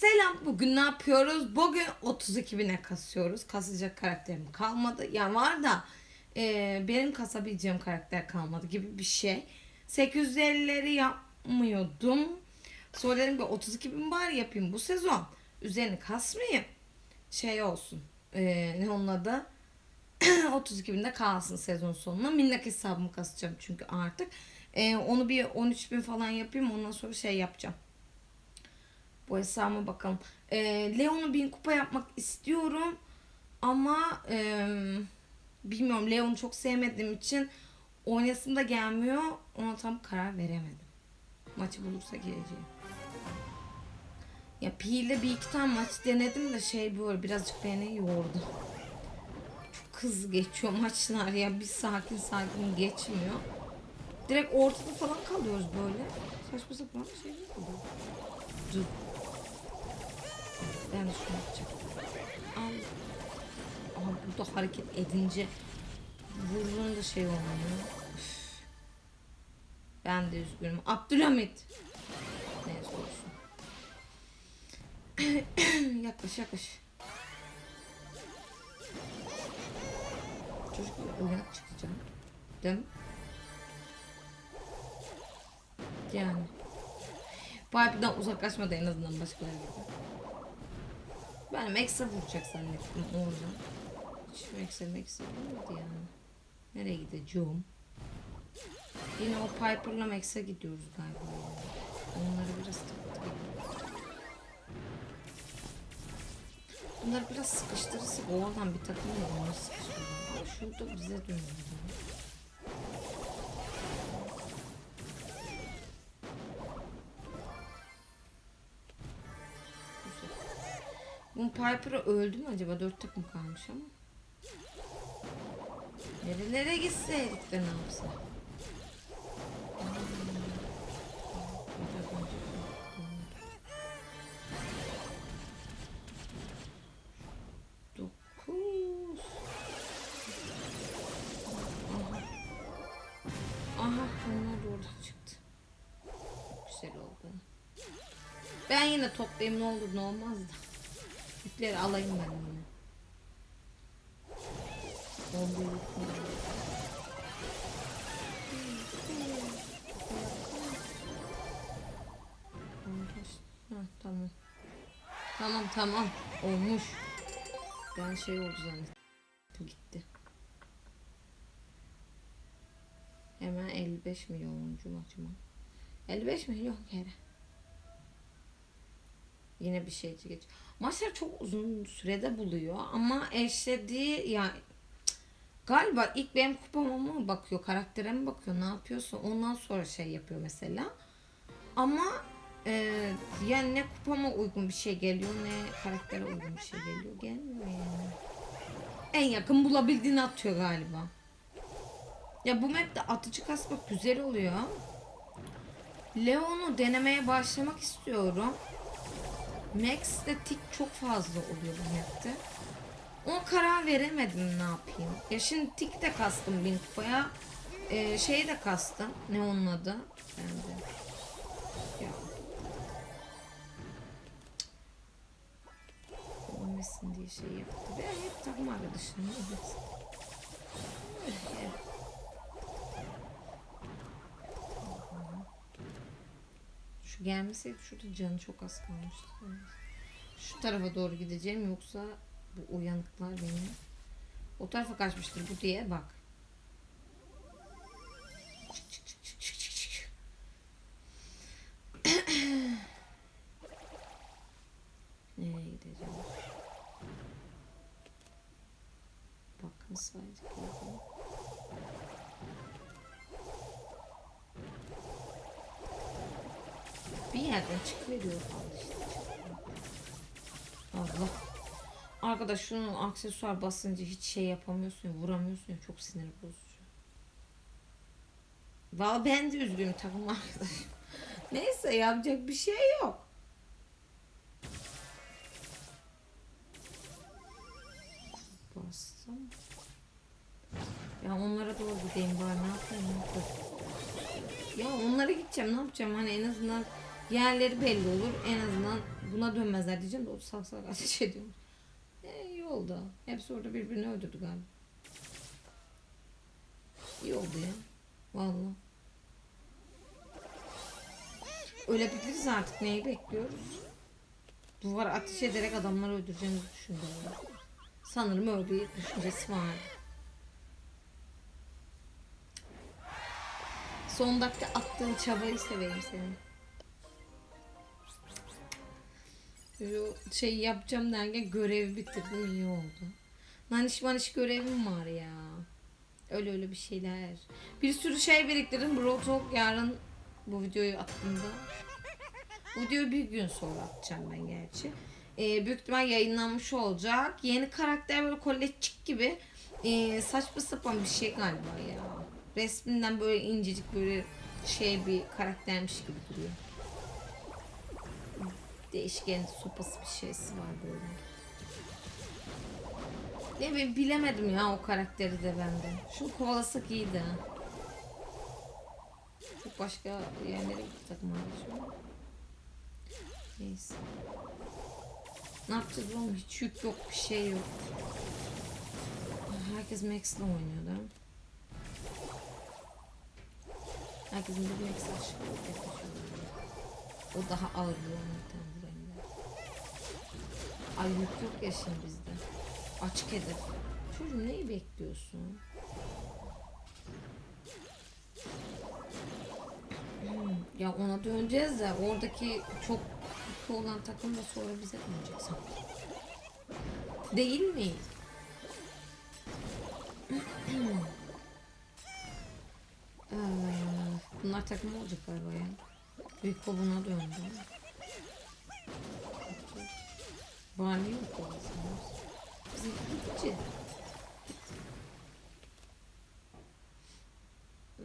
Selam. Bugün ne yapıyoruz? Bugün 32 bine kasıyoruz. Kasacak karakterim kalmadı. Ya var da e, benim kasabileceğim karakter kalmadı gibi bir şey. 850'leri yapmıyordum. Sonra dedim ki 32 bin bari yapayım bu sezon. Üzerini kasmayayım. Şey olsun. E, ne onun adı? 32 binde kalsın sezon sonuna. Minnak hesabımı kasacağım çünkü artık. E, onu bir 13 bin falan yapayım. Ondan sonra şey yapacağım. Bu hesabıma bakalım. E, Leon'u bin kupa yapmak istiyorum. Ama e, bilmiyorum Leon'u çok sevmediğim için oynasım da gelmiyor. Ona tam karar veremedim. Maçı bulursa geleceğim. Ya Pi'yle bir iki tane maç denedim de şey böyle birazcık beni yordu. Çok hızlı geçiyor maçlar ya. Bir sakin sakin geçmiyor. Direkt ortada falan kalıyoruz böyle. Saçma sapan bir şey oluyor. Dur. Ben şunu yapacağım. Al. Aha burada hareket edince vurduğunda şey olmuyor. Üf. Ben de üzgünüm. Abdülhamit. Neyse olsun. yaklaş yaklaş. Çocuk uyanık çıkacağım. Değil mi? Yani. Pipe'dan uzaklaşmadı en azından başkaları gibi. Ben Max'e vuracak zannettim orada. Hiç Max'e Max'e vurmadı yani. Nereye gideceğim? Yine o Piper'la Max'e gidiyoruz galiba. Onları biraz taktık. Bunları biraz sıkıştırırsak oradan bir takım onları sıkıştırırlar. Şurada bize dönüyor. Bu Piper'ı öldü mü acaba? Dört takım kalmış ama. Nerelere gitseydik de ne yapsa? Dokuz. Aha. Aha onlar çıktı. Güzel oldu. Ben yine toplayayım ne olur ne olmaz da. Yükleri alayım ben yine. Tamam. Tamam tamam. Olmuş. Ben şey oldu zannettim. Gitti. Hemen 55 milyonuncu maçıma. 55 milyon kere. Yine bir şeyci geç. Maçlar çok uzun sürede buluyor ama eşlediği yani galiba ilk benim kupama mı bakıyor, karaktere mi bakıyor, ne yapıyorsa ondan sonra şey yapıyor mesela. Ama e, yani ne kupama uygun bir şey geliyor ne karaktere uygun bir şey geliyor. Gelmiyor yani. En yakın bulabildiğini atıyor galiba. Ya bu map'te atıcı kasmak güzel oluyor. Leon'u denemeye başlamak istiyorum. Max'te tik çok fazla oluyor bu map'te. Ona karar veremedim ne yapayım. Ya şimdi tik de kastım bin kupaya. Ee, şeyi de kastım. Ne onun adı? Ben de. Ya. Olmasın diye şey yaptı. Ben hep takım arkadaşım. Evet. Evet. Şu gelmeseydi şurada canı çok az kalmıştı. Şu tarafa doğru gideceğim yoksa bu uyanıklar beni o tarafa kaçmıştır bu diye bak. Nereye gideceğim? Bakın saydık. Bir yerden çıkıveriyor falan işte. Allah. Arkadaş şunun aksesuar basınca hiç şey yapamıyorsun ya, vuramıyorsun çok sinir bozucu. Valla ben de üzgünüm takım arkadaşım. Neyse yapacak bir şey yok. Bastım. Ya onlara doğru gideyim bari ne yapayım ne yapayım. Ya onlara gideceğim ne yapacağım hani en azından Yerleri belli olur. En azından buna dönmezler diyeceğim de o salak ateş ediyor. E, iyi oldu. Hepsi orada birbirini öldürdü galiba. İyi oldu ya. Vallahi. Ölebiliriz artık. Neyi bekliyoruz? Duvara ateş ederek adamları öldüreceğimizi düşündüm. Sanırım öyle bir düşüncesi vardı. Son dakika attığın çabayı seveyim senin. Şey yapacağım derken görevi bitirdim iyi oldu. Maniş maniş görevim var ya. Öyle öyle bir şeyler. Bir sürü şey biriktirdim. Bro Talk yarın bu videoyu attığımda. Bu videoyu bir gün sonra atacağım ben gerçi. Ee, büyük ihtimal yayınlanmış olacak. Yeni karakter böyle kollecik gibi ee, saçma sapan bir şey galiba ya. Resminden böyle incecik böyle şey bir karaktermiş gibi duruyor. Değişken sopası bir şeysi var böyle. Ne bileyim bilemedim ya o karakteri de bende. Şunu kovalasak iyiydi. Çok başka yerlere gittik takım arkadaşım. Neyse. Ne yapacağız oğlum? Hiç yük yok, bir şey yok. Herkes Max'le oynuyor değil mi? Herkesin bir Max aşkı yok. O daha ağır bir burayında. Ay yük yok ya şimdi bizde. Açık hedef. Çocuğum neyi bekliyorsun? Hmm, Ya ona döneceğiz de oradaki çok kötü olan takım da sonra bize dönecek sanki. Değil mi? Aa, bunlar takım olacak galiba ya. Büyük buna döndü. Barney mi kovalasınız? Bizi gitti. Hı.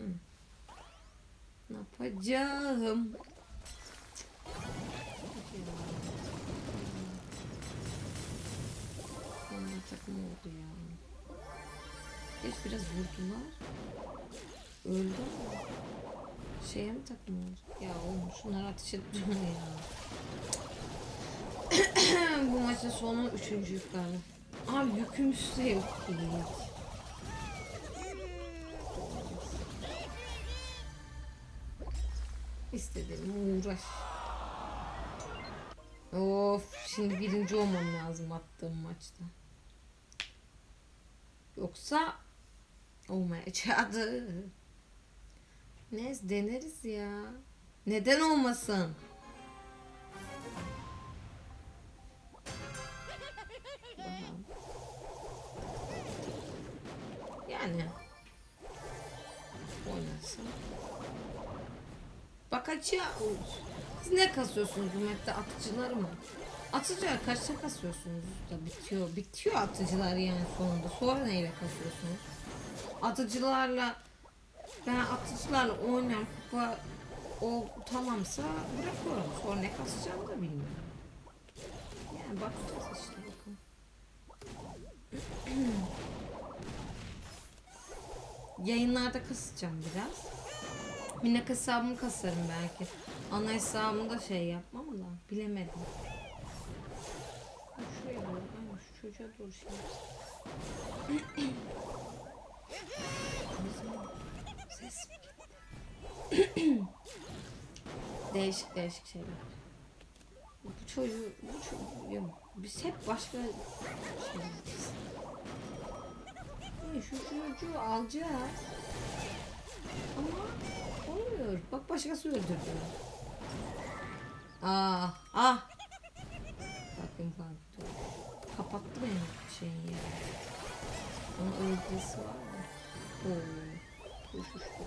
Ne yapacağım? Onlar takım oldu ya. Geç biraz vurdular. Öldü mü? Şeye mi takım oldu? Ya oğlum şunlar ateş ediyor ya. Bu maçın sonu üçüncü yük galiba. Abi yükümüz de yok hiç. İstediğim uğraş. Of şimdi birinci olmam lazım attığım maçta. Yoksa olmayacaktı. Neyse deneriz ya. Neden olmasın? Açığa Siz ne kasıyorsunuz bu map'te atıcıları mı? Atıcılar kaçta kasıyorsunuz da bitiyor. Bitiyor atıcılar yani sonunda. Sonra neyle kasıyorsunuz? Atıcılarla ben atıcılarla oynayan kupa o tamamsa bırakıyorum. Sonra ne kasacağımı da bilmiyorum. Yani bakacağız işte bakın. Yayınlarda kasacağım biraz. Minnak hesabımı kasarım belki. Ana hesabımda şey yapmam da bilemedim. Şuraya doğru. Aynen şu çocuğa doğru şey yapsın. Ses değişik değişik şeyler. Bu çocuğu, bu çocuğu, biz hep başka şeyleriz. Şu çocuğu alacağız. Ama olmuyor. Bak başkası öldürdü. Ah, ah. Bakın bak. dur. Kapattı benim şeyi ya. Onun öldürüsü var mı? Oo. Koşuştu.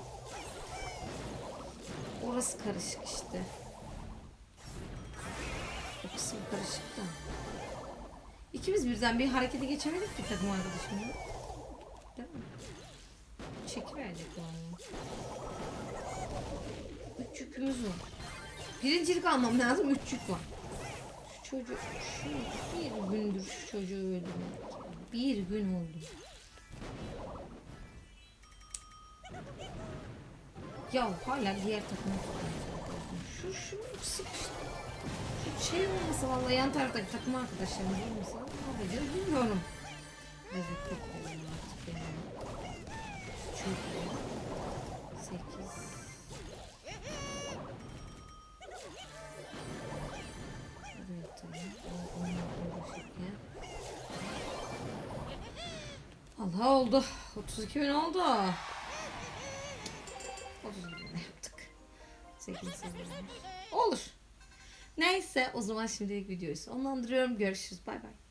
Orası karışık işte. O kısım karışık da. İkimiz birden bir harekete geçemedik ki takım arkadaşımla. Değil mi? Çekiverecek vallahi. Üç yükümüz var. Birincilik almam lazım. Üç yük var. Şu çocuk, şu bir gündür şu çocuğu öldürmek. Bir gün oldu. Ya hala diğer çalışıyorum. Şu şu sıkıştı. Şu şey olmasa vallahi yan taraftaki takım arkadaşlarım olmasa ne yapacağız bilmiyorum. Evet 8 Allah oldu. 32 bin oldu. 32 bin yaptık. 8 Olur. Neyse o zaman şimdilik videoyu sonlandırıyorum. Görüşürüz. Bay bay.